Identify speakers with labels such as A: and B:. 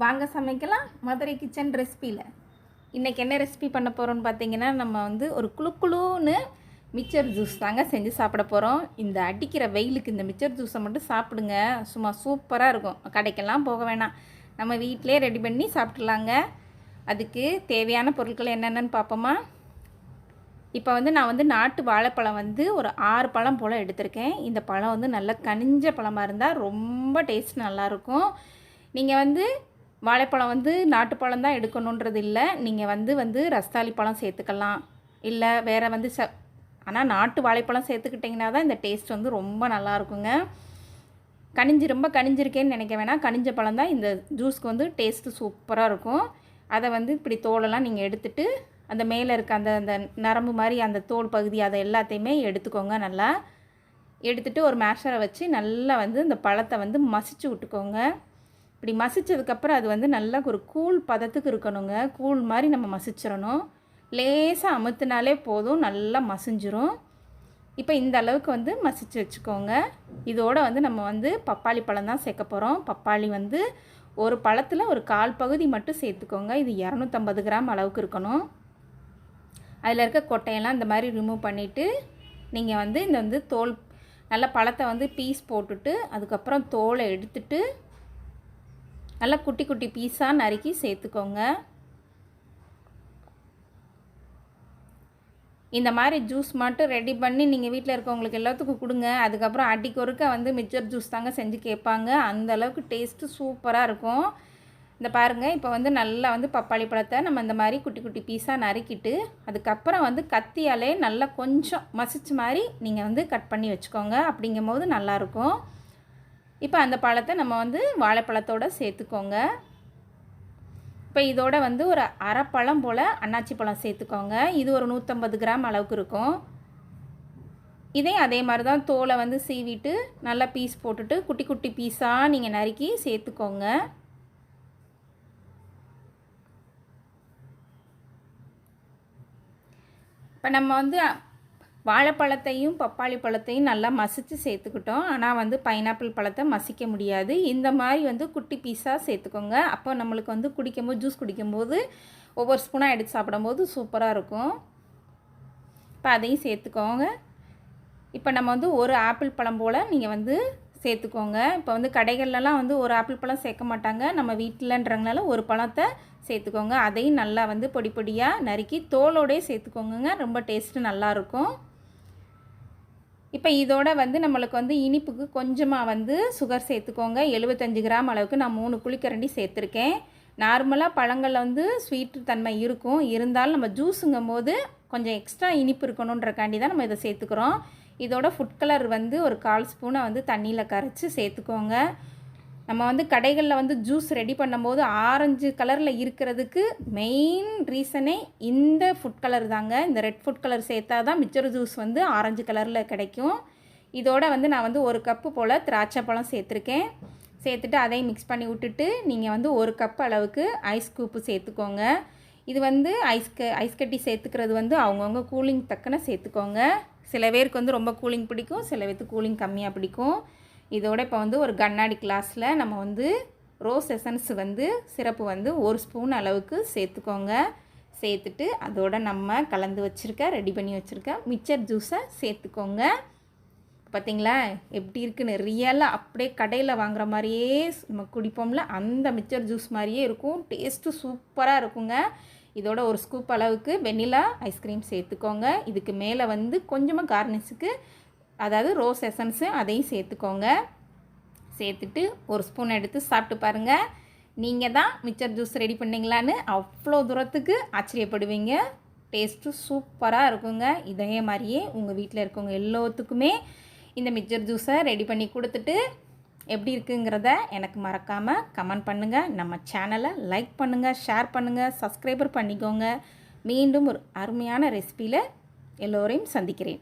A: வாங்க சமைக்கலாம். மதுரை கிச்சன் ரெசிபியில் இன்றைக்கி என்ன ரெசிபி பண்ண போகிறோம்னு பார்த்தீங்கன்னா நம்ம வந்து ஒரு குளு குளுன்னு மிச்சர் ஜூஸ் தாங்க செஞ்சு சாப்பிட போகிறோம் இந்த அடிக்கிற வெயிலுக்கு இந்த மிச்சர் ஜூஸை மட்டும் சாப்பிடுங்க. சும்மா சூப்பராக இருக்கும். கடைக்கெல்லாம் போக வேணாம். நம்ம வீட்டிலே ரெடி பண்ணி சாப்பிட்லாங்க. அதுக்கு தேவையான பொருட்கள் என்னென்னு பார்ப்போமா இப்போ வந்து நான் வந்து நாட்டு வாழைப்பழம் வந்து ஒரு ஆறு பழம் போல் எடுத்திருக்கேன். இந்த பழம் வந்து நல்லா கனிஞ்ச பழமாக இருந்தால் ரொம்ப டேஸ்ட் நல்லாயிருக்கும் நீங்கள் வந்து வாழைப்பழம் வந்து நாட்டுப்பழம் தான் எடுக்கணுன்றது இல்லை. நீங்கள் வந்து வந்து ரஸ்தாளி பழம் சேர்த்துக்கலாம். இல்லை வேறு வந்து ச ஆனால் நாட்டு வாழைப்பழம் சேர்த்துக்கிட்டிங்கன்னா தான் இந்த டேஸ்ட் வந்து ரொம்ப நல்லா இருக்குங்க. கனிஞ்சு ரொம்ப கனிஞ்சிருக்கேன்னு நினைக்க வேணாம். கனிஞ்ச பழம் தான் இந்த ஜூஸ்க்கு வந்து டேஸ்ட்டு சூப்பராக இருக்கும். அதை வந்து இப்படி தோலெல்லாம் நீங்கள் எடுத்துட்டு அந்த மேலே இருக்க அந்த அந்த நரம்பு மாதிரி அந்த தோல் பகுதி அதை எல்லாத்தையுமே எடுத்துக்கோங்க நல்லா. எடுத்துட்டு ஒரு மேஷரை வச்சு நல்லா வந்து இந்த பழத்தை வந்து மசிச்சு விட்டுக்கோங்க. இப்படி மசிச்சதுக்கப்புறம் அது வந்து நல்லா ஒரு கூழ் பதத்துக்கு இருக்கணுங்க. கூழ் மாதிரி நம்ம மசிச்சிடணும். லேசாக அமுத்துனாலே போதும். நல்லா மசிஞ்சிரும். இப்போ இந்த அளவுக்கு வந்து மசிச்சு வச்சுக்கோங்க. இதோடு வந்து நம்ம வந்து பப்பாளி பழம் தான் சேர்க்க போகிறோம் பப்பாளி வந்து ஒரு பழத்தில் ஒரு கால் பகுதி மட்டும் சேர்த்துக்கோங்க. இது இரநூத்தம்பது கிராம் அளவுக்கு இருக்கணும். அதில் இருக்க கொட்டையெல்லாம் இந்த மாதிரி ரிமூவ் பண்ணிவிட்டு நீங்கள் வந்து இந்த வந்து தோல் நல்ல பழத்தை வந்து பீஸ் போட்டுட்டு அதுக்கப்புறம் தோலை எடுத்துட்டு நல்லா குட்டி குட்டி பீஸாக நறுக்கி சேர்த்துக்கோங்க. இந்த மாதிரி ஜூஸ் மட்டும் ரெடி பண்ணி நீங்கள் வீட்டில் இருக்கவங்களுக்கு எல்லாத்துக்கும் கொடுங்க. அதுக்கப்புறம் அடிக்கு ஒருக்க வந்து மிச்சர் ஜூஸ் தாங்க செஞ்சு கேட்பாங்க. அந்த அளவுக்கு டேஸ்ட்டு சூப்பராக இருக்கும். இந்த பாருங்கள் இப்போ வந்து நல்லா வந்து பப்பாளி பழத்தை நம்ம இந்த மாதிரி குட்டி குட்டி பீஸாக நறுக்கிட்டு அதுக்கப்புறம் வந்து கத்தியாலே நல்லா கொஞ்சம் மசிச்சு மாதிரி நீங்கள் வந்து கட் பண்ணி வச்சுக்கோங்க. அப்படிங்கும் போது நல்லாயிருக்கும் இப்போ அந்த பழத்தை நம்ம வந்து வாழைப்பழத்தோடு சேர்த்துக்கோங்க. இப்போ இதோட வந்து ஒரு அரைப்பழம் போல் அன்னாச்சி பழம் சேர்த்துக்கோங்க. இது ஒரு நூற்றம்பது கிராம் அளவுக்கு இருக்கும். இதே அதே மாதிரி தான் தோலை வந்து சீவிட்டு நல்லா பீஸ் போட்டுட்டு குட்டி குட்டி பீஸாக நீங்கள் நறுக்கி சேர்த்துக்கோங்க. இப்போ நம்ம வந்து வாழைப்பழத்தையும் பப்பாளி பழத்தையும் நல்லா மசித்து சேர்த்துக்கிட்டோம். ஆனால் வந்து பைனாப்பிள் பழத்தை மசிக்க முடியாது. இந்த மாதிரி வந்து குட்டி பீஸாக சேர்த்துக்கோங்க. அப்போ நம்மளுக்கு வந்து குடிக்கும்போது ஜூஸ் குடிக்கும்போது ஒவ்வொரு ஸ்பூனாக எடுத்து சாப்பிடும்போது சூப்பராக இருக்கும். இப்போ அதையும் சேர்த்துக்கோங்க. இப்போ நம்ம வந்து ஒரு ஆப்பிள் பழம் போல் நீங்கள் வந்து சேர்த்துக்கோங்க. இப்போ வந்து கடைகள்லலாம் வந்து ஒரு ஆப்பிள் பழம் சேர்க்க மாட்டாங்க. நம்ம வீட்டிலன்றங்களால ஒரு பழத்தை சேர்த்துக்கோங்க. அதையும் நல்லா வந்து பொடி பொடியாக நறுக்கி தோலோடே சேர்த்துக்கோங்க ரொம்ப டேஸ்ட்டு நல்லாயிருக்கும் இப்போ இதோட வந்து நம்மளுக்கு வந்து இனிப்புக்கு கொஞ்சமாக வந்து சுகர் சேர்த்துக்கோங்க. எழுபத்தஞ்சு கிராம் அளவுக்கு நான் மூணு குழிக்கரண்டி சேர்த்துருக்கேன். நார்மலாக பழங்களில் வந்து ஸ்வீட்டு தன்மை இருக்கும். இருந்தாலும் நம்ம ஜூஸுங்கும் போது கொஞ்சம் எக்ஸ்ட்ரா இனிப்பு இருக்கணுன்றக்காண்டி தான் நம்ம இதை சேர்த்துக்கிறோம். இதோட ஃபுட் கலர் வந்து ஒரு கால் ஸ்பூனை வந்து தண்ணியில் கரைச்சி சேர்த்துக்கோங்க. நம்ம வந்து கடைகளில் வந்து ஜூஸ் ரெடி பண்ணும்போது ஆரஞ்சு கலரில் இருக்கிறதுக்கு மெயின் ரீசனே இந்த ஃபுட் கலர் தாங்க. இந்த ரெட் ஃபுட் கலர் சேர்த்தா தான் மிச்சர் ஜூஸ் வந்து ஆரஞ்சு கலரில் கிடைக்கும். இதோட வந்து நான் வந்து ஒரு கப்பு போல் திராட்சை பழம் சேர்த்துருக்கேன். சேர்த்துட்டு அதையும் மிக்ஸ் பண்ணி விட்டுட்டு நீங்கள் வந்து ஒரு கப் அளவுக்கு ஐஸ் கூப்பு சேர்த்துக்கோங்க. இது வந்து ஐஸ் க ஐஸ் கட்டி சேர்த்துக்கிறது வந்து அவங்கவுங்க கூலிங் தக்கன சேர்த்துக்கோங்க. சில பேருக்கு வந்து ரொம்ப கூலிங் பிடிக்கும் சில பேருக்கு கூலிங் கம்மியாக பிடிக்கும். இதோட இப்போ வந்து ஒரு கண்ணாடி கிளாஸில் நம்ம வந்து ரோஸ் எசன்ஸ் வந்து சிறப்பு வந்து ஒரு ஸ்பூன் அளவுக்கு சேர்த்துக்கோங்க. சேர்த்துட்டு அதோட நம்ம கலந்து வச்சுருக்க ரெடி பண்ணி வச்சுருக்க மிக்சர் ஜூஸை சேர்த்துக்கோங்க. பார்த்தீங்களா எப்படி இருக்குன்னு ரியலாக அப்படியே கடையில் வாங்குற மாதிரியே நம்ம குடிப்போம்ல அந்த மிக்சர் ஜூஸ் மாதிரியே இருக்கும். டேஸ்ட்டு சூப்பராக இருக்குங்க. இதோட ஒரு ஸ்கூப் அளவுக்கு வெண்ணிலா ஐஸ்கிரீம் சேர்த்துக்கோங்க. இதுக்கு மேலே வந்து கொஞ்சமாக கார்னிஸுக்கு அதாவது ரோஸ் எசன்ஸு அதையும் சேர்த்துக்கோங்க. சேர்த்துட்டு ஒரு ஸ்பூன் எடுத்து சாப்பிட்டு பாருங்கள் நீங்கள் தான் மிச்சர் ஜூஸ் ரெடி பண்ணிங்களான்னு அவ்வளோ தூரத்துக்கு ஆச்சரியப்படுவீங்க. டேஸ்ட்டு சூப்பராக இருக்குங்க. இதே மாதிரியே உங்கள் வீட்டில் இருக்கவங்க எல்லோத்துக்குமே இந்த மிச்சர் ஜூஸை ரெடி பண்ணி கொடுத்துட்டு எப்படி இருக்குங்கிறத எனக்கு மறக்காமல் கமெண்ட் பண்ணுங்கள் நம்ம சேனலை லைக் பண்ணுங்கள் ஷேர் பண்ணுங்கள் சப்ஸ்கிரைபர் பண்ணிக்கோங்க. மீண்டும் ஒரு அருமையான ரெசிப்பியில் எல்லோரையும் சந்திக்கிறேன்.